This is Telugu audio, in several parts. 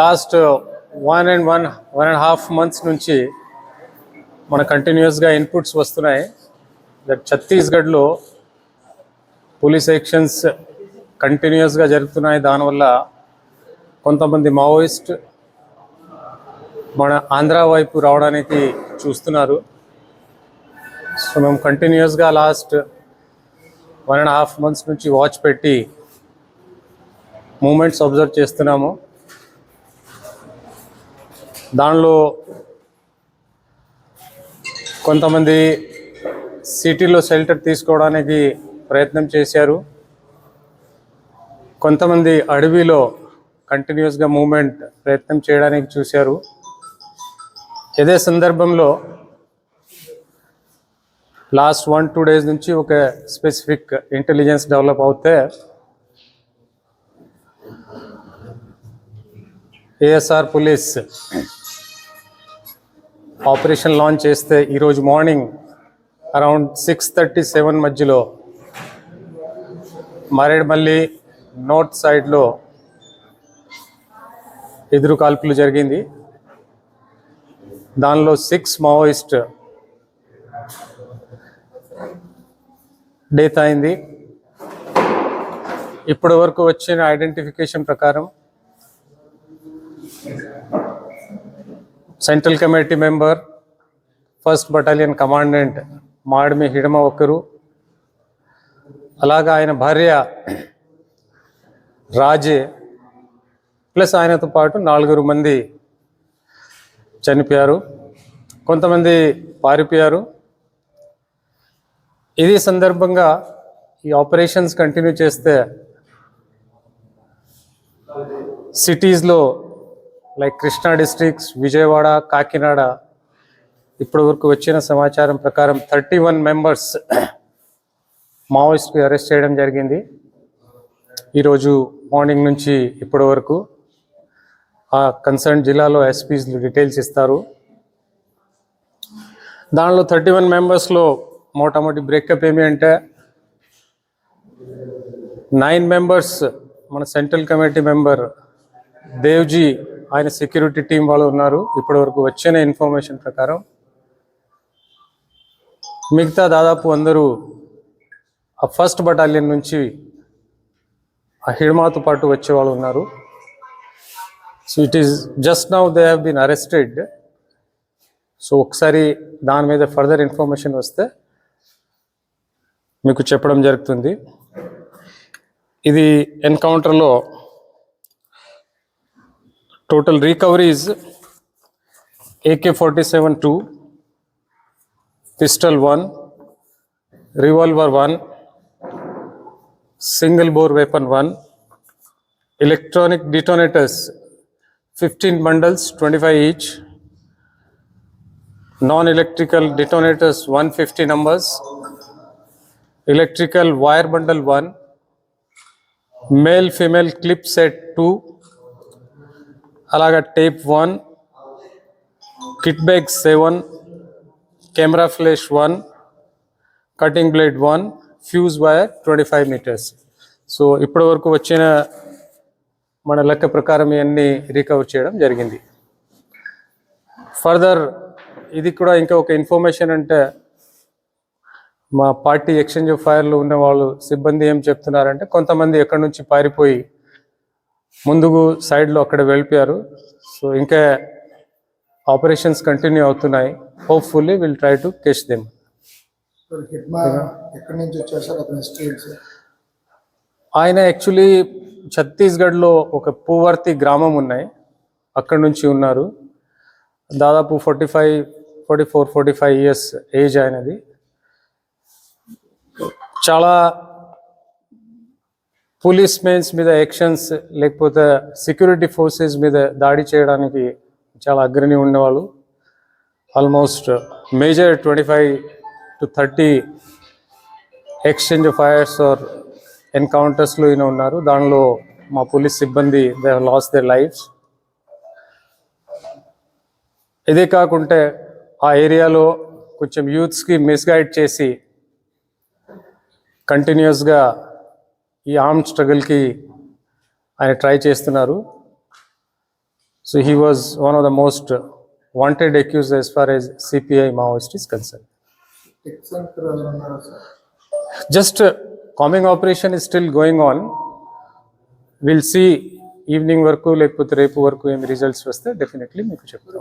Last one and one one and half months నుంచి మన కంటిన్యూస్గా ఇన్పుట్స్ వస్తున్నాయి. దట్ ఛత్తీస్గఢ్లో పోలీస్ యాక్షన్స్ కంటిన్యూస్గా జరుగుతున్నాయి. దానివల్ల కొంతమంది మావోయిస్ట్ మన ఆంధ్ర వైపు రావడానికి చూస్తున్నారు. సో మేము కంటిన్యూస్గా last one and half months నుంచి వాచ్ పెట్టి మూమెంట్స్ అబ్జర్వ్ చేస్తున్నాము. దానిలో కొంతమంది సిటీలో షెల్టర్ తీసుకోవడానికి ప్రయత్నం చేశారు. కొంతమంది అడవిలో కంటిన్యూస్గా మూమెంట్ ప్రయత్నం చేయడానికి చూశారు. ఇదే సందర్భంలో లాస్ట్ వన్ టూ డేస్ నుంచి ఒక స్పెసిఫిక్ ఇంటెలిజెన్స్ డెవలప్ అవుతే ఏఎస్ఆర్ పోలీస్ ఆపరేషన్ లాంచ్ చేస్తే ఈరోజు morning around six thirty seven మధ్యలో మారేడుమల్లి నార్త్ సైడ్లో ఎదురు కాల్పులు జరిగింది. దానిలో సిక్స్ మావోయిస్ట్ డెత్ అయింది. ఇప్పటి వరకు వచ్చిన ఐడెంటిఫికేషన్ ప్రకారం central committee member first battalion commandant Madimi Hidma ఒకరు అలాగా ఆయన భార్య రాజే ప్లస్ ఆయనతో పాటు నాలుగురు మంది చనిపోయారు. కొంతమంది పారిపోయారు. ఇది సందర్భంగా ఈ ఆపరేషన్స్ కంటిన్యూ చేస్తే సిటీస్లో లైక్ కృష్ణా డిస్ట్రిక్ట్స్ విజయవాడ కాకినాడ. ఇప్పటి వరకు వచ్చిన సమాచారం ప్రకారం థర్టీ వన్ మెంబర్స్ మావోయిస్ట్కి అరెస్ట్ చేయడం జరిగింది. ఈరోజు మార్నింగ్ నుంచి ఇప్పటి వరకు ఆ కన్సర్న్ జిల్లాలో ఎస్పీస్ డీటెయిల్స్ ఇస్తారు. దానిలో థర్టీ వన్ మెంబర్స్లో మోటామోటి బ్రేకప్ ఏమి అంటే నైన్ మెంబర్స్ మన సెంట్రల్ కమిటీ మెంబర్ దేవ్జీ ఆయన సెక్యూరిటీ టీం వాళ్ళు ఉన్నారు. ఇప్పటి వరకు వచ్చిన ఇన్ఫర్మేషన్ ప్రకారం మిగతా దాదాపు అందరూ ఆ ఫస్ట్ బటాలియన్ నుంచి ఆ హిడ్మాతో పాటు వచ్చే వాళ్ళు ఉన్నారు. So it is just now they have been arrested so ఒకసారి దాని మీద ఫర్దర్ ఇన్ఫర్మేషన్ వస్తే మీకు చెప్పడం జరుగుతుంది. ఇది ఎన్కౌంటర్లో total recovery is AK-47 2, pistol 1, revolver 1, single bore weapon 1, electronic detonators 15 bundles 25 each, non-electrical detonators 150 numbers, electrical wire bundle 1, male female clip set 2, అలాగా tape one kit bag seven camera flash one cutting blade one fuse wire twenty five metres. So ఇప్పటి వరకు వచ్చిన మన లెక్క ప్రకారం ఇవన్నీ రికవర్ చేయడం జరిగింది. ఫర్దర్ ఇది కూడా ఇంకా ఒక ఇన్ఫర్మేషన్ అంటే మా పార్టీ ఎక్స్చేంజ్ ఆఫ్ ఫైర్లో ఉన్న వాళ్ళు సిబ్బంది ఏం చెప్తున్నారంటే కొంతమంది ఎక్కడి నుంచి పారిపోయి ముందుకు సైడ్లో అక్కడ వెళ్ళిపోయారు. సో ఇంకా ఆపరేషన్స్ కంటిన్యూ అవుతున్నాయి. Hopefully will try to catch them ఆయన యాక్చువల్లీ ఛత్తీస్గఢ్లో ఒక పూవర్తి గ్రామం ఉన్నాయి. అక్కడ నుంచి ఉన్నారు. దాదాపు forty five forty four forty five years age ఆయనది. చాలా పోలీస్ మెయిన్స్ మీద యాక్షన్స్ లేకపోతే సెక్యూరిటీ ఫోర్సెస్ మీద దాడి చేయడానికి చాలా అగ్రణి ఉండేవాళ్ళు. Almost major twenty five to thirty exchange fires or ఎన్కౌంటర్స్లో ఈయన ఉన్నారు. దానిలో మా పోలీస్ సిబ్బంది దే లాస్ దే లైఫ్స్ ఇదే కాకుంటే ఆ ఏరియాలో కొంచెం యూత్స్కి మిస్గైడ్ చేసి కంటిన్యూస్గా ఈ ఆర్మ్ స్ట్రగుల్కి ఆయన ట్రై చేస్తున్నారు. So he was one of the most wanted accused as far as CPI Maoist is concern just coming operation is still going on will see evening వరకు లేకపోతే రేపు వరకు ఏమి రిజల్ట్స్ వస్తే డెఫినెట్లీ మీకు చెప్తాను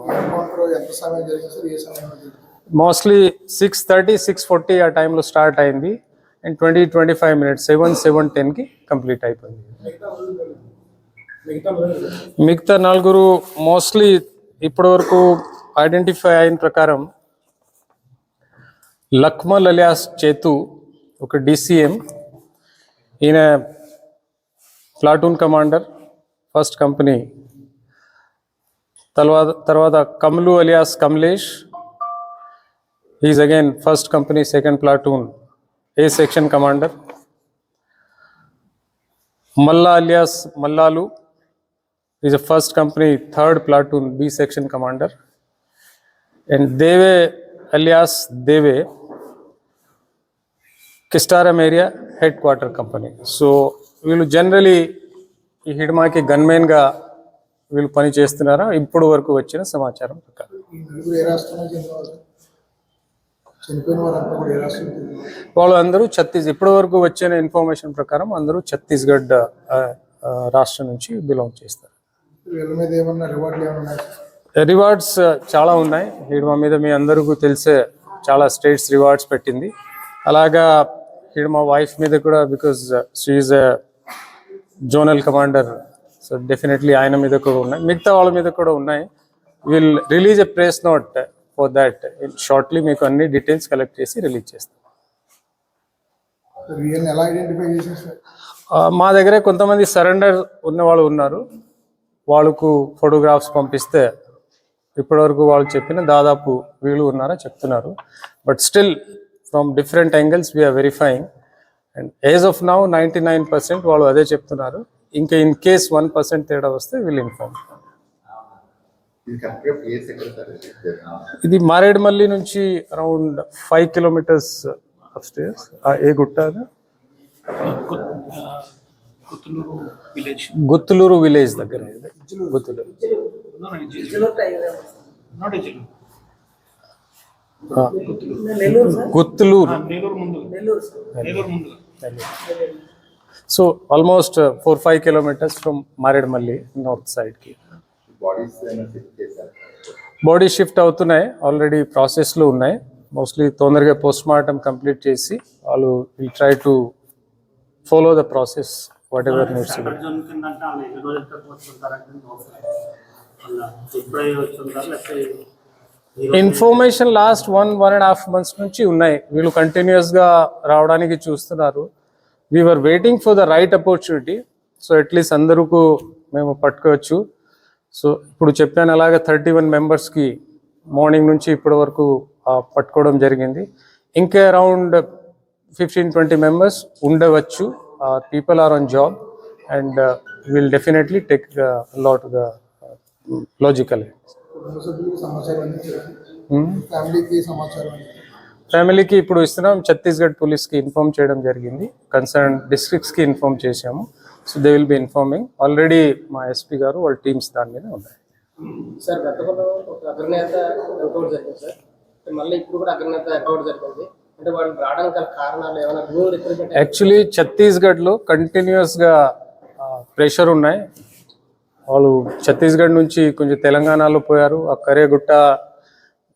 mostly six thirty six forty ఆ టైంలో స్టార్ట్ అయింది. And twenty twenty five minutes seven seven టెన్కి కంప్లీట్ అయిపోయింది. మిగతా నలుగురు మోస్ట్లీ ఇప్పటి వరకు ఐడెంటిఫై అయిన ప్రకారం లక్మల్ అలియాస్ చేతు ఒక డిసిఎం ఈయన ప్లాటూన్ కమాండర్ ఫస్ట్ కంపెనీ. తర్వాత తర్వాత Kamalu alias Kamlesh is again first company second platoon. A section commander Malla alias Mallalu is a first company third platoon B section commander and Deve alias Deve Kistaram area head quarter company so వీళ్ళు జనరలీ ఈ హిడ్మాకి గన్మెన్గా వీళ్ళు పని చేస్తున్నారా ఇప్పుడు వరకు వచ్చిన సమాచారం ప్రకారం. వాళ్ళు అందరూ ఛత్తీస్ ఇప్పటి వరకు వచ్చిన ఇన్ఫర్మేషన్ ప్రకారం అందరూ ఛత్తీస్గఢ్ రాష్ట్రం నుంచి బిలాంగ్ చేస్తారు. రివార్డ్స్ చాలా ఉన్నాయి. హిడ్మా మీద మీ అందరికీ తెలిసే చాలా స్టేట్స్ రివార్డ్స్ పెట్టింది. అలాగా హిడ్మా వైఫ్ మీద కూడా because she is zonal commander so definitely ఆయన మీద కూడా ఉన్నాయి. మిగతా వాళ్ళ మీద కూడా ఉన్నాయి. Will release a press note for that shortly మీకు అన్ని డీటెయిల్స్ కలెక్ట్ చేసి రిలీజ్ చేస్తాం. మా దగ్గరే కొంతమంది సరెండర్ ఉన్న వాళ్ళు ఉన్నారు. వాళ్ళకు ఫోటోగ్రాఫ్స్ పంపిస్తే ఇప్పటివరకు వాళ్ళు చెప్పిన దాదాపు వీళ్ళు ఉన్నారా చెప్తున్నారు. But still from different angles we're verifying and as of now ninety nine percent వాళ్ళు అదే చెప్తున్నారు. ఇంకా ఇన్ కేస్ వన్ పర్సెంట్ తేడా వస్తే వీళ్ళు ఇన్ఫార్మ్ ఇది మారేడుమల్లి నుంచి around five kilometres upstairs ఏ గుట్ట అది? గుత్తులూరు విలేజ్ దగ్గర. Guttuluru. Guttuluru. So almost four five kilometres from Maredumilli north సైడ్కి బాడీస్ ఏమైనా చెక్ చేశారు బాడీ షిఫ్ట్ అవుతున్నాయి. ఆల్రెడీ ప్రాసెస్లో ఉన్నాయి. మోస్ట్లీ తొందరగా పోస్ట్ మార్టం కంప్లీట్ చేసి వాళ్ళు will try to follow the process whatever needs information last one one and half months నుంచి ఉన్నాయి. వీళ్ళు కంటిన్యూస్గా రావడానికి చూస్తున్నారు. We're waiting for the right opportunity so at least అందరికీ మేము పట్టుకోవచ్చు. సో ఇప్పుడు చెప్పాను అలాగే థర్టీ వన్ మెంబర్స్కి మార్నింగ్ నుంచి ఇప్పటి వరకు పట్టుకోవడం జరిగింది. ఇంకా అరౌండ్ ఫిఫ్టీన్ ట్వంటీ మెంబర్స్ ఉండవచ్చు. People are on job and will definitely take lot the logical సమాచారం ఫ్యామిలీకి ఇప్పుడు ఇస్తున్నాం. ఛత్తీస్గఢ్ పోలీస్కి ఇన్ఫార్మ్ చేయడం జరిగింది. కన్సర్న్ డిస్ట్రిక్ట్స్కి ఇన్ఫార్మ్ చేశాము. So they will be informing already మా ఎస్పీ గారు వాళ్ళ టీమ్స్ దాని మీద ఉన్నాయి. సార్ గతంలో ఒక అగ్రనేత ఎన్కౌంటర్ జరిగింది సార్ అంటే మళ్ళీ ఇప్పుడు కూడా అగ్రనేత ఎన్కౌంటర్ జరిగింది. అంటే వాళ్ళు రావడానికి గల కారణాలు ఏమైనా న్యూ రిక్రూట్మెంట్ యాక్చువల్లీ ఛత్తీస్గఢ్లో కంటిన్యూస్గా ప్రెషర్ ఉన్నాయి. వాళ్ళు ఛత్తీస్గఢ్ నుంచి కొంచెం తెలంగాణలో పోయారు. ఆ కరేగుట్ట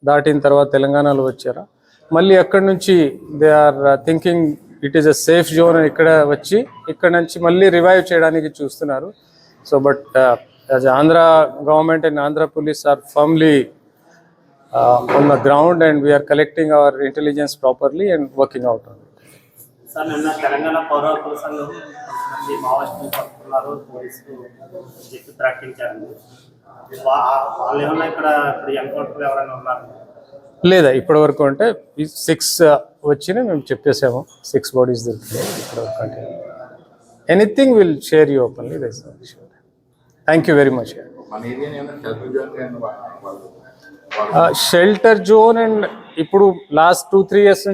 దాటిన తర్వాత తెలంగాణలో వచ్చారు. మళ్ళీ అక్కడి నుంచి they are thinking it is a safe zone అని ఇక్కడ వచ్చి ఇక్కడ నుంచి మళ్ళీ రివైవ్ చేయడానికి చూస్తున్నారు. So but as Andhra government and Andhra police are firmly on the ground and we're collecting our intelligence properly and working out on sir నిన్న తెలంగాణ పౌర సంఘం మావోయిస్టులు పట్టుకున్నారు పోలీసులు చెప్పి వాళ్ళు ఏమన్నా ఇక్కడ ఇప్పుడు ఎన్కౌంటర్లు ఎవరైనా ఉన్నారు? లేదా ఇప్పటి వరకు అంటే సిక్స్ వచ్చిన మేము చెప్పేసాము. సిక్స్ బాడీస్ దొరికినాయి ఇప్పటి వరకు అంటే. Anything will share you openly thank you very much shelter zone and ఇప్పుడు లాస్ట్ టూ త్రీ ఇయర్స్